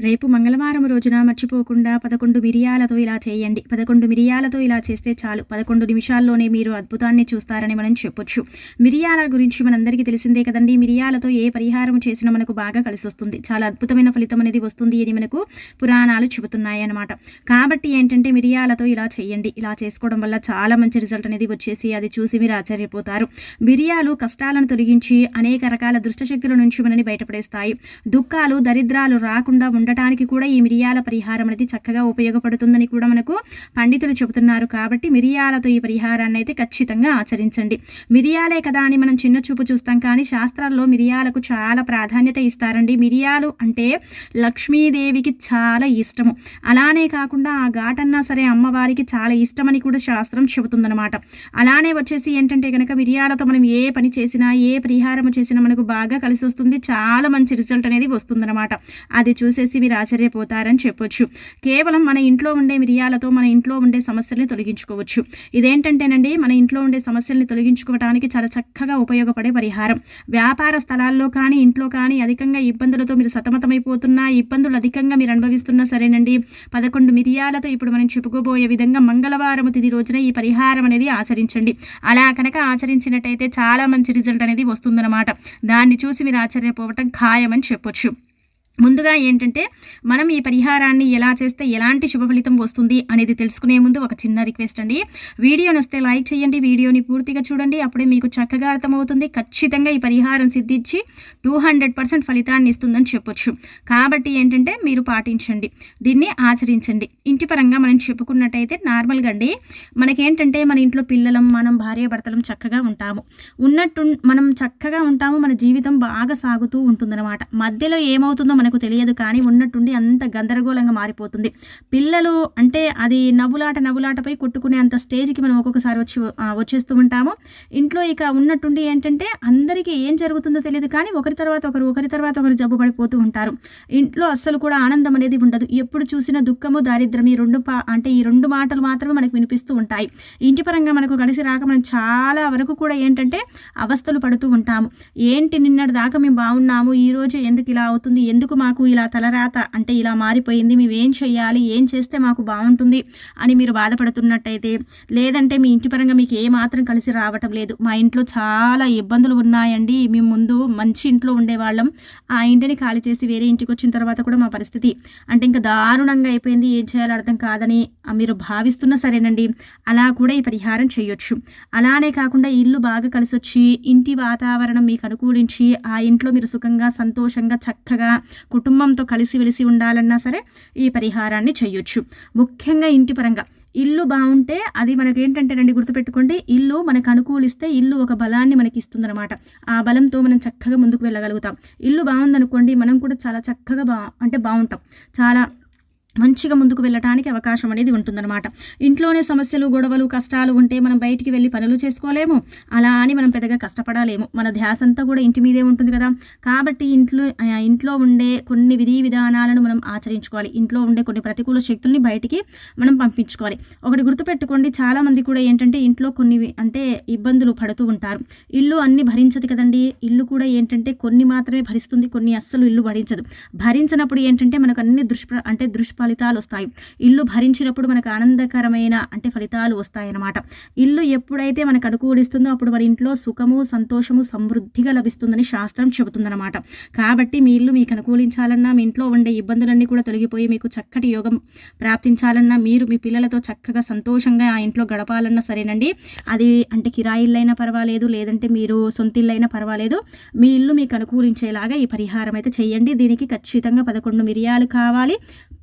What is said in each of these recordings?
రేపు మంగళవారం రోజున మర్చిపోకుండా పదకొండు మిరియాలతో ఇలా చేయండి. పదకొండు మిరియాలతో ఇలా చేస్తే చాలు. పదకొండు నిమిషాల్లోనే మీరు అద్భుతాన్ని చూస్తారని మనం చెప్పొచ్చు. మిరియాల గురించి మనందరికీ తెలిసిందే కదండి. మిరియాలతో ఏ పరిహారం చేసినా మనకు బాగా కలిసి వస్తుంది చాలా అద్భుతమైన ఫలితం అనేది వస్తుంది అని మనకు పురాణాలు చెబుతున్నాయి అన్నమాట కాబట్టి ఏంటంటే మిరియాలతో ఇలా చేయండి. ఇలా చేసుకోవడం వల్ల చాలా మంచి రిజల్ట్ అనేది వచ్చేసి అది చూసి మీరు ఆశ్చర్యపోతారు. మిరియాలు కష్టాలను తొలగించి అనేక రకాల దుష్టశక్తుల నుంచి మనని బయటపడేస్తాయి. దుఃఖాలు దరిద్రాలు రాకుండా ఉండటానికి కూడా ఈ మిరియాల పరిహారం అనేది చక్కగా ఉపయోగపడుతుందని కూడా మనకు పండితులు చెబుతున్నారు కాబట్టి మిరియాలతో ఈ పరిహారాన్ని అయితే ఖచ్చితంగా ఆచరించండి. మిరియాలే కదా అని మనం చిన్న చూపు చూస్తాం కానీ శాస్త్రాల్లో మిరియాలకు చాలా ప్రాధాన్యత ఇస్తారండి. మిరియాలు అంటే లక్ష్మీదేవికి చాలా ఇష్టము. అలానే కాకుండా ఆ ఘాటన్నా సరే అమ్మవారికి చాలా ఇష్టమని కూడా శాస్త్రం చెబుతుందనమాట అలానే వచ్చేసి ఏంటంటే కనుక మిరియాలతో మనం ఏ పని చేసినా ఏ పరిహారం చేసినా మనకు బాగా కలిసి వస్తుంది చాలా మంచి రిజల్ట్ అనేది వస్తుందన్నమాట. అది చూసేసి మీరు ఆశ్చర్యపోతారని చెప్పొచ్చు. కేవలం మన ఇంట్లో ఉండే మిరియాలతో మన ఇంట్లో ఉండే సమస్యల్ని తొలగించుకోవచ్చు. ఇదేంటంటేనండి మన ఇంట్లో ఉండే సమస్యల్ని తొలగించుకోవడానికి చాలా చక్కగా ఉపయోగపడే పరిహారం. వ్యాపార స్థలాల్లో కానీ ఇంట్లో కానీ అధికంగా ఇబ్బందులతో మీరు సతమతమైపోతున్నా ఇబ్బందులు అధికంగా మీరు అనుభవిస్తున్నా సరేనండి. పదకొండు మిరియాలతో ఇప్పుడు మనం చెప్పుకోబోయే విధంగా మంగళవారం తిది రోజున ఈ పరిహారం అనేది ఆచరించండి. అలా కనుక ఆచరించినట్టయితే చాలా మంచి రిజల్ట్ అనేది వస్తుందన్నమాట. దాన్ని చూసి మీరు ఆశ్చర్యపోవటం ఖాయమని చెప్పొచ్చు. ముందుగా ఏంటంటే మనం ఈ పరిహారాన్ని ఎలా చేస్తే ఎలాంటి శుభ ఫలితం వస్తుంది అనేది తెలుసుకునే ముందు ఒక చిన్న రిక్వెస్ట్ అండి. వీడియోని వస్తే లైక్ చేయండి వీడియోని పూర్తిగా చూడండి అప్పుడే మీకు చక్కగా అర్థమవుతుంది. ఖచ్చితంగా ఈ పరిహారం సిద్ధించి టూ హండ్రెడ్ పర్సెంట్ ఫలితాన్ని ఇస్తుందని చెప్పొచ్చు. కాబట్టి ఏంటంటే మీరు పాటించండి. దీన్ని ఆచరించండి. ఇంటి పరంగా మనం చెప్పుకున్నట్టయితే నార్మల్గా అండి మనకేంటంటే మన ఇంట్లో పిల్లలం మనం భార్య భర్తలం చక్కగా ఉంటాము. ఉన్నట్టు మనం చక్కగా ఉంటాము మన జీవితం బాగా సాగుతూ ఉంటుందన్నమాట. మధ్యలో ఏమవుతుందో మనకు తెలియదు కానీ ఉన్నట్టుండి అంత గందరగోళంగా మారిపోతుంది. పిల్లలు అంటే అది నవ్వులాట నవ్వులాటపై కొట్టుకునే అంత స్టేజ్కి మనం ఒక్కొక్కసారి వచ్చి వచ్చేస్తూ ఉంటాము. ఇంట్లో ఇక ఉన్నట్టుండి ఏంటంటే అందరికీ ఏం జరుగుతుందో తెలియదు కానీ ఒకరి తర్వాత ఒకరు ఒకరి తర్వాత ఒకరు జబ్బు పడిపోతూ ఉంటారు. ఇంట్లో అస్సలు కూడా ఆనందం అనేది ఉండదు. ఎప్పుడు చూసినా దుఃఖము దారిద్రం ఈ రెండు పా అంటే ఈ రెండు మాటలు మాత్రమే మనకు వినిపిస్తూ ఉంటాయి. ఇంటి పరంగా మనకు కలిసి రాక మనం చాలా వరకు కూడా ఏంటంటే అవస్థలు పడుతూ ఉంటాము. ఏంటి నిన్నటి దాకా మేము బాగున్నాము ఈ రోజు ఎందుకు ఇలా అవుతుంది ఎందుకు మాకు ఇలా తలరాత అంటే ఇలా మారిపోయింది మేము ఏం చేయాలి ఏం చేస్తే మాకు బాగుంటుంది అని మీరు బాధపడుతున్నట్టయితే లేదంటే మీ ఇంటి పరంగా మీకు ఏ మాత్రం కలిసి రావటం లేదు. మా ఇంట్లో చాలా ఇబ్బందులు ఉన్నాయండి. మేము ముందు మంచి ఇంట్లో ఉండేవాళ్ళం. ఆ ఇంటిని ఖాళీ చేసి వేరే ఇంటికి వచ్చిన తర్వాత కూడా మా పరిస్థితి అంటే ఇంకా దారుణంగా అయిపోయింది. ఏం చేయాలో అర్థం కాదని మీరు భావిస్తున్నా సరేనండి. అలా కూడా ఈ పరిహారం చేయొచ్చు. అలానే కాకుండా ఇల్లు బాగా కలిసి వచ్చి ఇంటి వాతావరణం మీకు అనుకూలించి ఆ ఇంట్లో మీరు సుఖంగా సంతోషంగా చక్కగా కుటుంబంతో కలిసి వెలిసి ఉండాలన్నా సరే ఈ పరిహారాన్ని చేయొచ్చు. ముఖ్యంగా ఇంటి పరంగా. ఇల్లు బాగుంటే అది మనకి ఏంటంటేనండి గుర్తుపెట్టుకోండి ఇల్లు మనకు అనుకూలిస్తే ఇల్లు ఒక బలాన్ని మనకి ఇస్తుందన్నమాట ఆ బలంతో మనం చక్కగా ముందుకు వెళ్ళగలుగుతాం. ఇల్లు బాగుందనుకోండి మనం కూడా చాలా చక్కగా బా అంటే బాగుంటాం. చాలా మంచిగా ముందుకు వెళ్ళటానికి అవకాశం అనేది ఉంటుందన్నమాట. ఇంట్లోనే సమస్యలు గొడవలు కష్టాలు ఉంటే మనం బయటికి వెళ్ళి పనులు చేసుకోలేము. అలా అని మనం పెద్దగా కష్టపడాలేము. మన ధ్యాస అంతా కూడా ఇంటి మీదే ఉంటుంది కదా. కాబట్టి ఇంట్లో ఇంట్లో ఉండే కొన్ని విధి విధానాలను మనం ఆచరించుకోవాలి. ఇంట్లో ఉండే కొన్ని ప్రతికూల శక్తుల్ని బయటికి మనం పంపించుకోవాలి. ఒకటి గుర్తుపెట్టుకోండి చాలామంది కూడా ఏంటంటే ఇంట్లో కొన్ని అంటే ఇబ్బందులు పడుతూ ఉంటారు. ఇల్లు అన్ని భరించదు కదండి. ఇల్లు కూడా ఏంటంటే కొన్ని మాత్రమే భరిస్తుంది కొన్ని అస్సలు ఇల్లు భరించదు. భరించినప్పుడు ఏంటంటే మనకు అన్ని దుష్ప్ర అంటే దుష్ప ఫలితాలు వస్తాయి. ఇల్లు భరించినప్పుడు మనకు ఆనందకరమైన అంటే ఫలితాలు వస్తాయన్నమాట. ఇల్లు ఎప్పుడైతే మనకు అనుకూలిస్తుందో అప్పుడు మన ఇంట్లో సుఖము సంతోషము సమృద్ధిగా లభిస్తుందని శాస్త్రం చెబుతుందన్నమాట. కాబట్టి మీ ఇల్లు మీకు అనుకూలించాలన్నా మీ ఇంట్లో ఉండే ఇబ్బందులన్నీ కూడా తొలగిపోయి మీకు చక్కటి యోగం ప్రాప్తించాలన్నా మీరు మీ పిల్లలతో చక్కగా సంతోషంగా ఆ ఇంట్లో గడపాలన్నా సరేనండి. అది అంటే కిరాయిల్లైనా పర్వాలేదు లేదంటే మీరు సొంత ఇల్లైనా పర్వాలేదు. మీ ఇల్లు మీకు అనుకూలించేలాగా ఈ పరిహారం అయితే చేయండి. దీనికి ఖచ్చితంగా పదకొండు మిరియాలు కావాలి.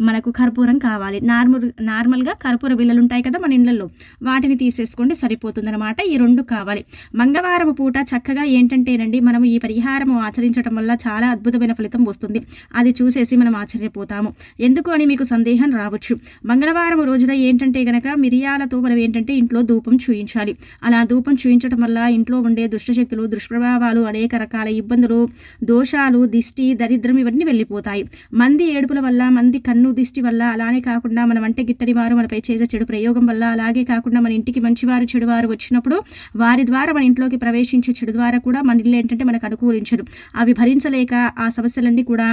మనకు కర్పూరం కావాలి. నార్మల్ నార్మల్గా కర్పూర బిళ్ళలు ఉంటాయి కదా మన ఇళ్ళల్లో వాటిని తీసేసుకోండి సరిపోతుందనమాట ఈ రెండు కావాలి. మంగళవారం పూట చక్కగా ఏంటంటేనండి మనం ఈ పరిహారం ఆచరించడం వల్ల చాలా అద్భుతమైన ఫలితం వస్తుంది. అది చూసేసి మనం ఆశ్చర్యపోతాము. ఎందుకు అని మీకు సందేహం రావచ్చు. మంగళవారం రోజున ఏంటంటే గనక మిరియాలతో మనం ఏంటంటే ఇంట్లో ధూపం చూయించాలి. అలా ధూపం చూయించడం వల్ల ఇంట్లో ఉండే దుష్టశక్తులు దుష్ప్రభావాలు అనేక రకాల ఇబ్బందులు దోషాలు దిష్టి దరిద్రం ఇవన్నీ వెళ్ళిపోతాయి. మంది ఏడుపుల వల్ల మంది కన్ను కన్ను దిష్టి వల్ల అలానే కాకుండా మనం అంటే గిట్టని వారు మనపై చేసే చెడు ప్రయోగం వల్ల అలాగే కాకుండా మన ఇంటికి మంచివారు చెడువారు వచ్చినప్పుడు వారి ద్వారా మన ఇంట్లోకి ప్రవేశించే చెడు ద్వారా కూడా మన ఇల్లు ఏంటంటే మనకు అనుకూలించదు. అవి భరించలేక ఆ సమస్యలన్నీ కూడా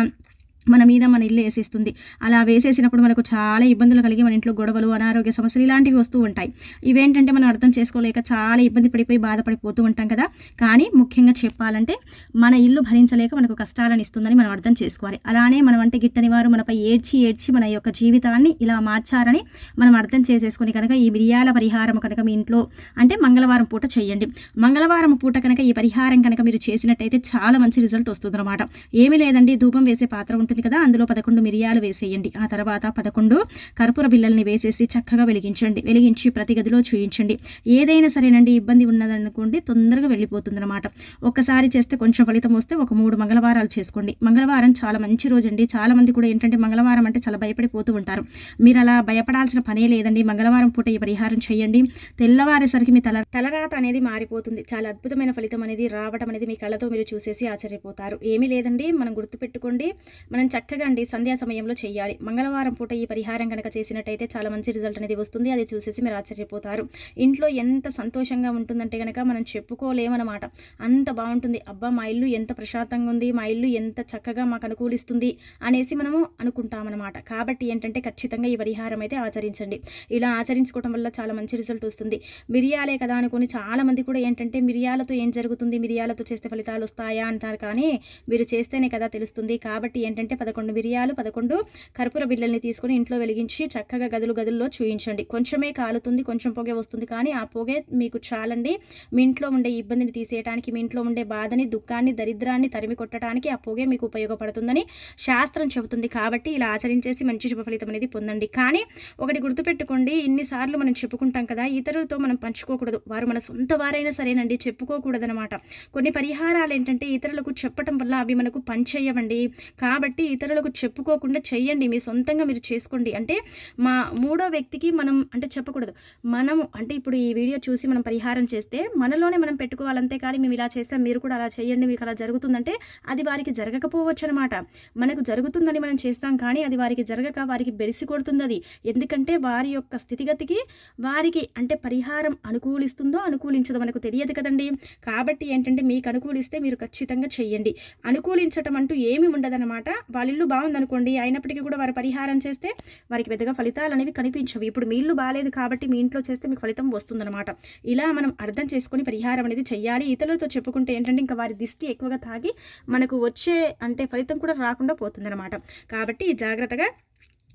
మన మీద మన ఇల్లు వేసేస్తుంది. అలా వేసేసినప్పుడు మనకు చాలా ఇబ్బందులు కలిగి మన ఇంట్లో గొడవలు అనారోగ్య సమస్యలు ఇలాంటివి వస్తూ ఉంటాయి. ఇవేంటంటే మనం అర్థం చేసుకోలేక చాలా ఇబ్బంది పడిపోయి బాధపడిపోతూ ఉంటాం కదా. కానీ ముఖ్యంగా చెప్పాలంటే మన ఇల్లు భరించలేక మనకు కష్టాలను ఇస్తుందని మనం అర్థం చేసుకోవాలి. అలానే మనం అంటే గిట్టని వారు మనపై ఏడ్చి ఏడ్చి మన యొక్క జీవితాన్ని ఇలా మార్చారని మనం అర్థం చేసేసుకుని కనుక ఈ మిరియాల పరిహారం కనుక మీ ఇంట్లో అంటే మంగళవారం పూట చేయండి. మంగళవారం పూట కనుక ఈ పరిహారం కనుక మీరు చేసినట్టయితే చాలా మంచి రిజల్ట్ వస్తుంది అనమాట ఏమీ లేదండి ధూపం వేసే పాత్ర ఉంటుంది. ఉంటుంది కదా అందులో పదకొండు మిరియాలు వేసేయండి. ఆ తర్వాత పదకొండు కర్పూర బిల్లల్ని వేసేసి చక్కగా వెలిగించండి. వెలిగించి ప్రతి గదిలో చూయించండి. ఏదైనా సరేనండి ఇబ్బంది ఉన్నదనుకోండి తొందరగా వెళ్ళిపోతుంది అనమాట ఒక్కసారి చేస్తే కొంచెం ఫలితం వస్తే ఒక మూడు మంగళవారాలు చేసుకోండి. మంగళవారం చాలా మంచి రోజు అండి చాలా మంది కూడా ఏంటంటే మంగళవారం అంటే చాలా భయపడిపోతూ ఉంటారు. మీరు అలా భయపడాల్సిన పనే లేదండి. మంగళవారం పూట ఈ పరిహారం చేయండి. తెల్లవారేసరికి మీ తల తలరాత అనేది మారిపోతుంది. చాలా అద్భుతమైన ఫలితం అనేది రావడం అనేది మీ కళ్ళతో మీరు చూసేసి ఆశ్చర్యపోతారు. ఏమీ లేదండి. మనం గుర్తుపెట్టుకోండి. మనం మనం చక్కగా అండి సంధ్యా సమయంలో చేయాలి. మంగళవారం పూట ఈ పరిహారం కనుక చేసినట్టయితే చాలా మంచి రిజల్ట్ అనేది వస్తుంది. అది చూసేసి మీరు ఆశ్చర్యపోతారు. ఇంట్లో ఎంత సంతోషంగా ఉంటుందంటే కనుక మనం చెప్పుకోలేమన్నమాట. అంత బాగుంటుంది. అబ్బా మా ఇల్లు ఎంత ప్రశాంతంగా ఉంది మా ఇల్లు ఎంత చక్కగా మాకు అనుకూలిస్తుంది అనేసి మనము అనుకుంటామన్నమాట. కాబట్టి ఏంటంటే ఖచ్చితంగా ఈ పరిహారం అయితే ఆచరించండి. ఇలా ఆచరించుకోవడం వల్ల చాలా మంచి రిజల్ట్ వస్తుంది. మిరియాలే కదా అనుకుని చాలా మంది కూడా ఏంటంటే మిరియాలతో ఏం జరుగుతుంది మిరియాలతో చేస్తే ఫలితాలు వస్తాయా అంటారు కానీ మీరు చేస్తేనే కదా తెలుస్తుంది. కాబట్టి ఏంటంటే అంటే పదకొండు మిరియాలు పదకొండు కర్పూర బిళ్ళల్ని తీసుకొని ఇంట్లో వెలిగించి చక్కగా గదులు గదుల్లో చూయించండి. కొంచెమే కాలుతుంది కొంచెం పొగే వస్తుంది కానీ ఆ పొగే మీకు చాలండి. మీ ఇంట్లో ఉండే ఇబ్బందిని తీసేయడానికి మీ ఇంట్లో ఉండే బాధని దుఃఖాన్ని దరిద్రాన్ని తరిమి కొట్టడానికి ఆ పొగే మీకు ఉపయోగపడుతుందని శాస్త్రం చెబుతుంది కాబట్టి ఇలా ఆచరించేసి మంచి శుభ ఫలితం అనేది పొందండి. కానీ ఒకటి గుర్తుపెట్టుకోండి ఇన్నిసార్లు మనం చెప్పుకుంటాం కదా ఇతరులతో మనం పంచుకోకూడదు. వారు మన సొంత వారైనా సరేనండి చెప్పుకోకూడదనమాట కొన్ని పరిహారాలు ఏంటంటే ఇతరులకు చెప్పటం వల్ల అవి మనకు పంచేయవండి కాబట్టి ఇతరులకు చెప్పుకోకుండా చెయ్యండి మీ సొంతంగా మీరు చేసుకోండి. అంటే మా మూడో వ్యక్తికి మనం అంటే చెప్పకూడదు. మనము అంటే ఇప్పుడు ఈ వీడియో చూసి మనం పరిహారం చేస్తే మనలోనే మనం పెట్టుకోవాలంతే కానీ మేము ఇలా చేస్తాం మీరు కూడా అలా చేయండి మీకు అలా జరుగుతుందంటే అది వారికి జరగకపోవచ్చు అనమాట మనకు జరుగుతుందని మనం చేస్తాం కానీ అది వారికి జరగక వారికి బెరిసి కొడుతుంది అది ఎందుకంటే వారి యొక్క స్థితిగతికి వారికి అంటే పరిహారం అనుకూలిస్తుందో అనుకూలించదో మనకు తెలియదు కదండి. కాబట్టి ఏంటంటే మీకు అనుకూలిస్తే మీరు ఖచ్చితంగా చెయ్యండి. అనుకూలించటం అంటూ ఏమి ఉండదన్నమాట. వాళ్ళ ఇల్లు బాగుందనుకోండి అయినప్పటికీ కూడా వారు పరిహారం చేస్తే వారికి పెద్దగా ఫలితాలు అనేవి కనిపించవు. ఇప్పుడు మీ ఇల్లు బాగాలేదు కాబట్టి మీ ఇంట్లో చేస్తే మీకు ఫలితం వస్తుందన్నమాట. ఇలా మనం అర్థం చేసుకొని పరిహారం అనేది చేయాలి ఇతరులతో చెప్పుకుంటే ఏంటంటే ఇంకా వారి దిష్టి ఎక్కువగా తాగి మనకు వచ్చే అంటే ఫలితం కూడా రాకుండా పోతుందన్నమాట. కాబట్టి జాగ్రత్తగా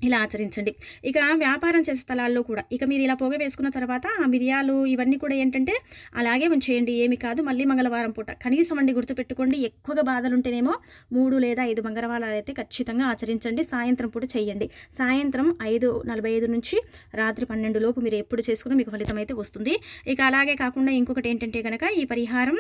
ఇలా ఆచరించండి. ఇక వ్యాపారం చేసే స్థలాల్లో కూడా ఇక మీరు ఇలా పొగ వేసుకున్న తర్వాత ఆ మిరియాలు ఇవన్నీ కూడా ఏంటంటే అలాగే ఉంచేయండి ఏమి కాదు మళ్ళీ మంగళవారం పూట. కనీసం అండి గుర్తుపెట్టుకోండి ఎక్కువగా బాధలు ఉంటేనేమో మూడు లేదా ఐదు మంగళవారాలు అయితే ఖచ్చితంగా ఆచరించండి సాయంత్రం పూట చేయండి. సాయంత్రం ఐదు నలభై ఐదు నుంచి రాత్రి పన్నెండు లోపు మీరు ఎప్పుడు చేసుకున్నా మీకు ఫలితం అయితే వస్తుంది. ఇక అలాగే కాకుండా ఇంకొకటి ఏంటంటే కనుక ఈ పరిహారం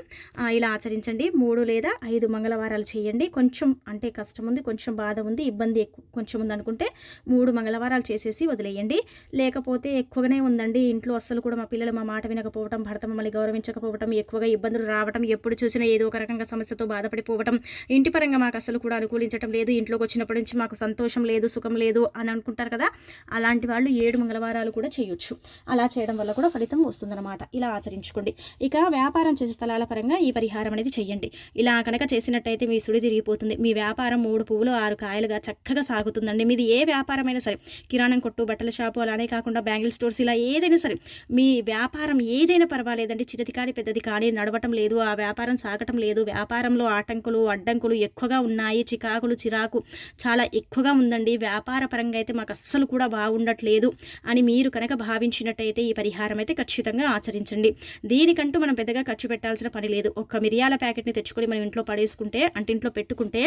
ఇలా ఆచరించండి. మూడు లేదా ఐదు మంగళవారాలు చేయండి. కొంచెం అంటే కష్టం ఉంది కొంచెం బాధ ఉంది ఇబ్బంది ఎక్కువ కొంచెం ఉంది అనుకుంటే మూడు మంగళవారాలు చేసేసి వదిలేయండి. లేకపోతే ఎక్కువగానే ఉందండి ఇంట్లో అస్సలు కూడా మా పిల్లలు మా మాట వినకపోవటం భర్త మమ్మల్ని గౌరవించకపోవటం ఎక్కువగా ఇబ్బందులు రావటం ఎప్పుడు చూసినా ఏదో ఒక రకంగా సమస్యతో బాధపడిపోవటం. ఇంటి పరంగా మాకు అసలు కూడా అనుకూలించడం లేదు. ఇంట్లోకి వచ్చినప్పటి నుంచి మాకు సంతోషం లేదు సుఖం లేదు అని అనుకుంటారు కదా అలాంటి వాళ్ళు ఏడు మంగళవారాలు కూడా చేయొచ్చు. అలా చేయడం వల్ల కూడా ఫలితం వస్తుందన్నమాట. ఇలా ఆచరించుకోండి. ఇక వ్యాపారం చేసే స్థలాల పరంగా ఈ పరిహారం అనేది చేయండి. ఇలా కనుక చేసినట్టయితే మీ సుడి తిరిగిపోతుంది. మీ వ్యాపారం మూడు పువ్వులు ఆరు కాయలుగా చక్కగా సాగుతుందండి. మీది ఏ వ్యాపారం వ్యాపారమైనా సరే కిరాణం కొట్టు బట్టల షాపు అలానే కాకుండా బ్యాంగిల్ స్టోర్స్ ఇలా ఏదైనా సరే మీ వ్యాపారం ఏదైనా పర్వాలేదండి. చిన్నది కానీ పెద్దది కానీ నడవటం లేదు ఆ వ్యాపారం సాగటం లేదు. వ్యాపారంలో ఆటంకులు అడ్డంకులు ఎక్కువగా ఉన్నాయి. చికాకులు చిరాకు చాలా ఎక్కువగా ఉందండి. వ్యాపార పరంగా అయితే మాకు అస్సలు కూడా బాగుండట్లేదు అని మీరు కనుక భావించినట్టయితే ఈ పరిహారం అయితే ఖచ్చితంగా ఆచరించండి. దీనికంటూ మనం పెద్దగా ఖర్చు పెట్టాల్సిన పని లేదు. ఒక్క మిరియాల ప్యాకెట్ని తెచ్చుకొని మనం ఇంట్లో పడేసుకుంటే అంటే ఇంట్లో పెట్టుకుంటే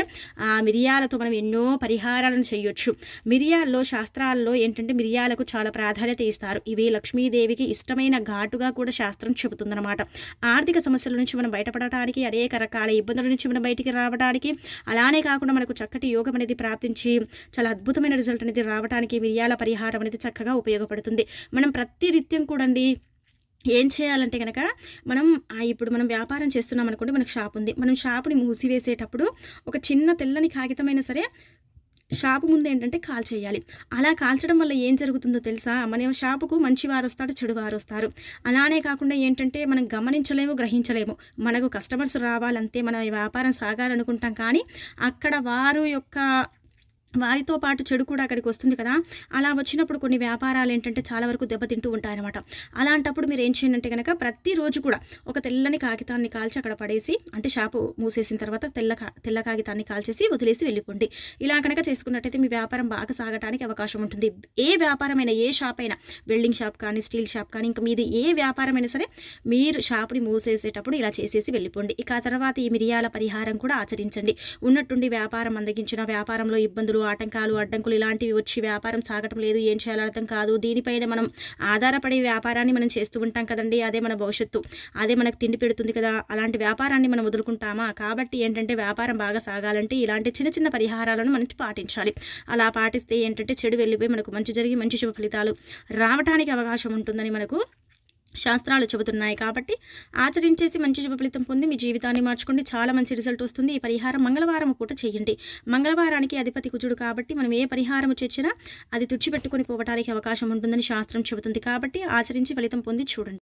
ఆ మిరియాలతో మనం ఎన్నో పరిహారాలను చేయొచ్చు. మిరియా మిరియాల్లో శాస్త్రాల్లో ఏంటంటే మిరియాలకు చాలా ప్రాధాన్యత ఇస్తారు. ఇవి లక్ష్మీదేవికి ఇష్టమైన ఘాటుగా కూడా శాస్త్రం చెబుతుందన్నమాట. ఆర్థిక సమస్యల నుంచి మనం బయటపడటానికి అనేక రకాల ఇబ్బందుల నుంచి మనం బయటికి రావడానికి అలానే కాకుండా మనకు చక్కటి యోగం అనేది ప్రాప్తించి చాలా అద్భుతమైన రిజల్ట్ అనేది రావడానికి మిరియాల పరిహారం అనేది చక్కగా ఉపయోగపడుతుంది. మనం ప్రతినిత్యం కూడండి ఏం చేయాలంటే కనుక మనం ఇప్పుడు మనం వ్యాపారం చేస్తున్నాం అనుకోండి మనకు షాప్ ఉంది. మనం షాపుని మూసివేసేటప్పుడు ఒక చిన్న తెల్లని కాగితమైనా సరే షాపు ముందు ఏంటంటే కాల్ చేయాలి. అలా కాల్చడం వల్ల ఏం జరుగుతుందో తెలుసా? మన షాపుకు మంచి వారు వస్తాడు చెడు వారు వస్తారు అలానే కాకుండా ఏంటంటే మనం గమనించలేము గ్రహించలేము. మనకు కస్టమర్స్ రావాలంతే మన వ్యాపారం సాగాలనుకుంటాం కానీ అక్కడ వారు యొక్క వారితో పాటు చెడు కూడా అక్కడికి వస్తుంది కదా. అలా వచ్చినప్పుడు కొన్ని వ్యాపారాలు ఏంటంటే చాలా వరకు దెబ్బతింటూ ఉంటాయన్నమాట. అలాంటప్పుడు మీరు ఏం చేయండి కనుక ప్రతిరోజు కూడా ఒక తెల్లని కాగితాన్ని కాల్చి అక్కడ పడేసి అంటే షాపు మూసేసిన తర్వాత తెల్ల కా తెల్ల కాగితాన్ని కాల్చేసి వదిలేసి వెళ్ళిపోండి. ఇలా కనుక చేసుకున్నట్టయితే మీ వ్యాపారం బాగా సాగటానికి అవకాశం ఉంటుంది. ఏ వ్యాపారమైనా ఏ షాప్ అయినా వెల్డింగ్ షాప్ కానీ స్టీల్ షాప్ కానీ ఇంకా మీది ఏ వ్యాపారమైనా సరే మీరు షాప్ని మూసేసేటప్పుడు ఇలా చేసేసి వెళ్ళిపోండి. ఇక తర్వాత ఈ మిరియాల పరిహారం కూడా ఆచరించండి. ఉన్నట్టుండి వ్యాపారం అందగించిన వ్యాపారంలో ఇబ్బందులు ఆటంకాలు అడ్డంకులు ఇలాంటివి వచ్చి వ్యాపారం సాగటం లేదు ఏం చేయాలో అర్థం కాదు. దీనిపైన మనం ఆధారపడే వ్యాపారాన్ని మనం చేస్తూ ఉంటాం కదండి అదే మన భవిష్యత్తు. అదే మనకు తిండి పెడుతుంది కదా అలాంటి వ్యాపారాన్ని మనం వదులుకుంటామా? కాబట్టి ఏంటంటే వ్యాపారం బాగా సాగాలంటే ఇలాంటి చిన్న చిన్న పరిహారాలను మనం పాటించాలి. అలా పాటిస్తే ఏంటంటే చెడు వెళ్ళిపోయి మనకు మంచి జరిగి మంచి శుభ ఫలితాలు రావడానికి అవకాశం ఉంటుందని మనకు శాస్త్రాలు చెబుతున్నాయి కాబట్టి ఆచరించేసి మంచి శుభ ఫలితం పొంది మీ జీవితాన్ని మార్చుకోండి. చాలా మంచి రిజల్ట్ వస్తుంది. ఈ పరిహారం మంగళవారం పూట చేయండి. మంగళవారానికి అధిపతి కుజుడు కాబట్టి మనం ఏ పరిహారం చేసినా అది తుడిచిపెట్టుకుని పోవడానికి అవకాశం ఉంటుందని శాస్త్రం చెబుతుంది కాబట్టి ఆచరించి ఫలితం పొంది చూడండి.